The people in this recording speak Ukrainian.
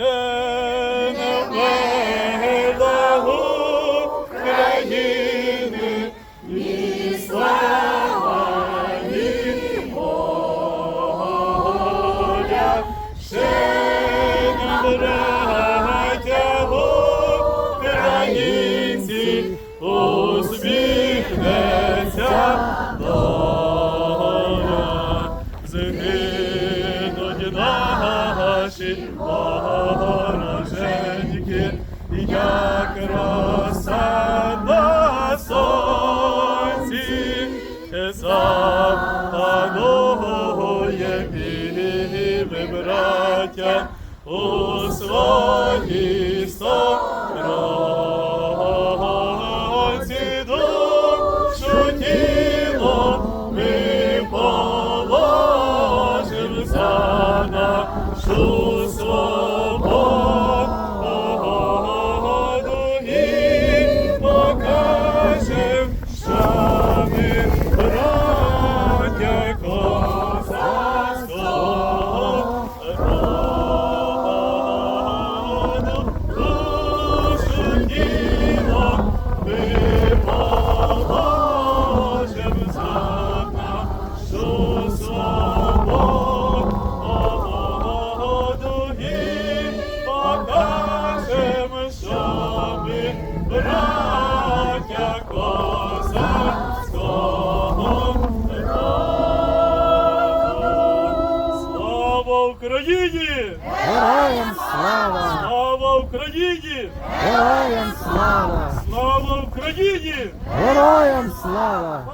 Hashem. Наші вороженьки, як роса на сонці, запанує ми, браття, у своїй сторонці душу тіло ми положим за нашу Oh. Ми браття козацького роду. Слава Україні! Героям слава! Слава Україні! Героям слава! Слава Україні! Героям слава!